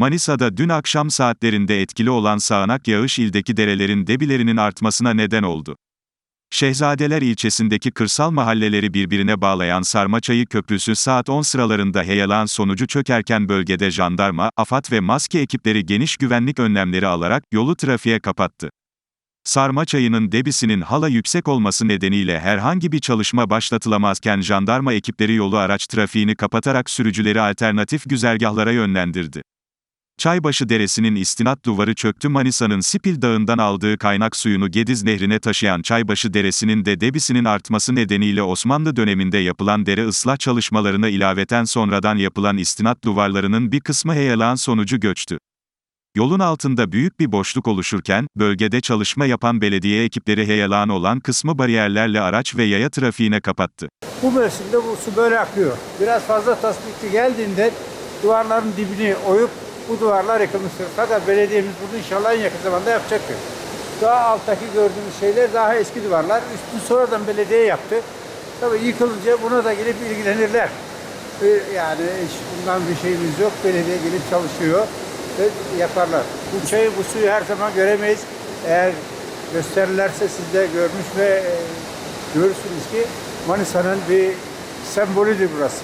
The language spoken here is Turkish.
Manisa'da dün akşam saatlerinde etkili olan sağanak yağış ildeki derelerin debilerinin artmasına neden oldu. Şehzadeler ilçesindeki kırsal mahalleleri birbirine bağlayan Sarmaçayı Köprüsü saat 10 sıralarında heyelan sonucu çökerken bölgede jandarma, AFAD ve maske ekipleri geniş güvenlik önlemleri alarak yolu trafiğe kapattı. Sarmaçayı'nın debisinin hala yüksek olması nedeniyle herhangi bir çalışma başlatılamazken jandarma ekipleri yolu araç trafiğini kapatarak sürücüleri alternatif güzergahlara yönlendirdi. Çaybaşı Deresi'nin istinat duvarı çöktü Manisa'nın Sipil Dağı'ndan aldığı kaynak suyunu Gediz Nehri'ne taşıyan Çaybaşı Deresi'nin de debisinin artması nedeniyle Osmanlı döneminde yapılan dere ıslah çalışmalarına ilaveten sonradan yapılan istinat duvarlarının bir kısmı heyelan sonucu göçtü. Yolun altında büyük bir boşluk oluşurken, bölgede çalışma yapan belediye ekipleri heyelan olan kısmı bariyerlerle araç ve yaya trafiğine kapattı. Bu mevsimde bu su böyle akıyor. Biraz fazla tasdikli geldiğinde duvarların dibini oyup bu duvarlar yıkılmıştır. Fakat belediyemiz bunu inşallah en yakın zamanda yapacaktır. Daha alttaki gördüğümüz şeyler daha eski duvarlar. Üstünü sonradan belediye yaptı. Tabii yıkılınca buna da gelip ilgilenirler. Ee, Yani bundan bir şeyimiz yok. Belediye gelip çalışıyor ve yaparlar. Bu çayı, bu suyu her zaman göremeyiz. Eğer gösterirlerse siz de görmüş ve e, görürsünüz ki Manisa'nın bir sembolüdür burası.